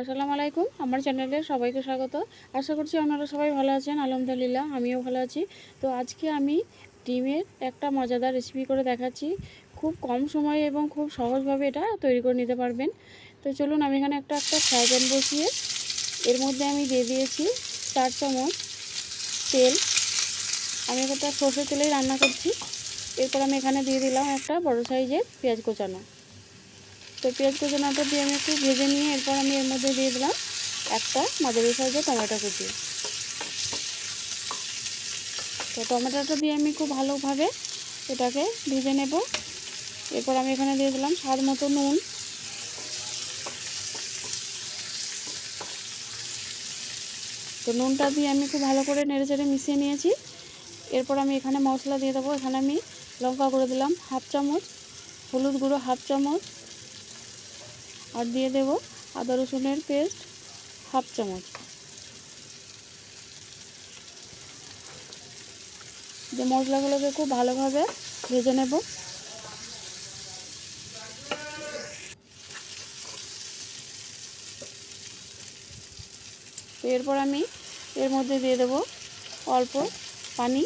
আসসালামু আলাইকুম। আমার চ্যানেলে সবাইকে স্বাগত। আশা করছি আপনারা সবাই ভালো আছেন। আলহামদুলিল্লাহ, আমিও ভালো আছি। তো আজকে আমি ডিমের একটা মজাদার রেসিপি করে দেখাচ্ছি। খুব কম সময়ে এবং খুব সহজভাবে এটা তৈরি করে নিতে পারবেন। তো চলুন, আমি এখানে একটা একটা ফ্রাই প্যান বসিয়ে এর মধ্যে আমি দিয়ে দিয়েছি চার চামচ তেল। আমি একটা সর্ষের তেলেই রান্না করছি। এরপর আমি এখানে দিয়ে দিলাম একটা বড় সাইজের পেঁয়াজ কোচানো। তো পেঁয়াজ কুচানোটা দিয়ে আমি একটু ভেজে নিয়ে এরপর আমি এর মধ্যে দিয়ে দিলাম একটা মাঝারি সাইজের টমেটো কুচি। তো টমেটোটা দিয়ে আমি খুব ভালোভাবে এটাকে ভেজে নেব। এরপর আমি এখানে দিয়ে দিলাম স্বাদ মতো নুন। তো নুনটা দিয়ে আমি খুব ভালো করে নেড়ে চেড়ে মিশিয়ে নিয়েছি। এরপর আমি এখানে মশলা দিয়ে দেবো। এখানে আমি লঙ্কা করে দিলাম হাফ চামচ, হলুদ গুঁড়ো হাফ চামচ আর দিয়ে দেব আদা রসুনের পেস্ট হাফ চামচ। যে মশলাগুলোকে খুব ভালোভাবে ভেজে নেব। এরপর আমি এর মধ্যে দিয়ে দেব অল্প পানি।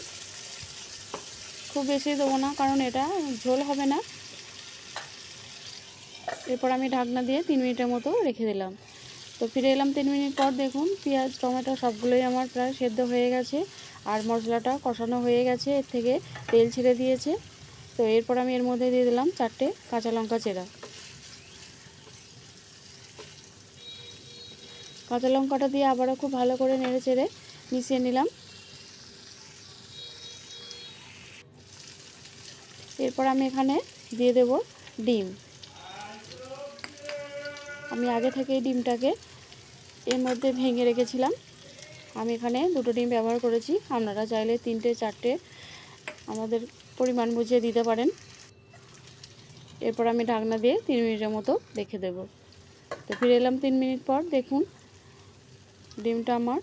খুব বেশি দেবো না, কারণ এটা ঝোল হবে না। এরপর আমি ঢাকনা দিয়ে তিন মিনিটের মতো রেখে দিলাম। তো ফিরে এলাম তিন মিনিট পর দেখুন, পেঁয়াজ, টমেটো সবগুলোই আমার প্রায় সেদ্ধ হয়ে গেছে আর মশলাটা কষানো হয়ে গেছে, এর থেকে তেল ছেড়ে দিয়েছে। তো এরপর আমি এর মধ্যে দিয়ে দিলাম চারটে কাঁচা লঙ্কা চেরা। কাঁচা লঙ্কাটা দিয়ে আবারও খুব ভালো করে নেড়ে চেড়ে মিশিয়ে নিলাম। এরপর আমি এখানে দিয়ে দেব ডিম। আমি আগে থেকে ডিমটাকে এর মধ্যে ভেঙে রেখেছিলাম। আমি এখানে দুটো ডিম ব্যবহার করেছি। আপনারা চাইলে তিনটে, চারটে আমাদের পরিমাণ বুঝিয়ে দিতে পারেন। এরপর আমি ঢাকনা দিয়ে তিন মিনিটের মতো রেখে দেব। তো ফিরে এলাম তিন মিনিট পর। দেখুন, ডিমটা আমার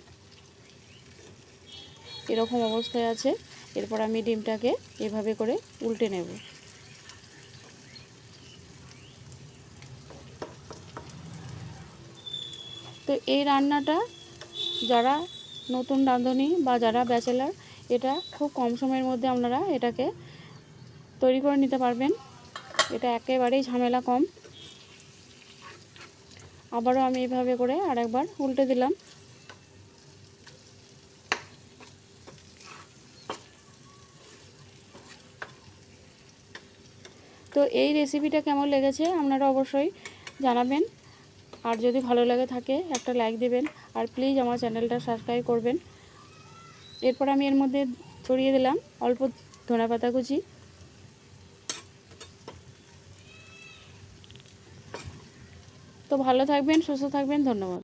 এরকম অবস্থায় আছে। এরপর আমি ডিমটাকে এভাবে করে উল্টে নেব। তো এই রান্নাটা যারা নতুন রাঁধুনি বা যারা ব্যাচেলার, এটা খুব কম সময়ের মধ্যে আপনারা এটাকে তৈরি করে নিতে পারবেন। এটা একেবারেই ঝামেলা কম। আবারও আমি এইভাবে করে আরেকবার উল্টে দিলাম। তো এই রেসিপিটা কেমন লেগেছে আপনারা অবশ্যই জানাবেন। আর যদি ভালো লাগে থাকে, একটা লাইক দেবেন। আর প্লিজ আমার চ্যানেলটা সাবস্ক্রাইব করবেন। এরপর আমি এর মধ্যে ছড়িয়ে দিলাম অল্প ধনা পাতা কুচি। তো ভালো থাকবেন, সুস্থ থাকবেন, ধন্যবাদ।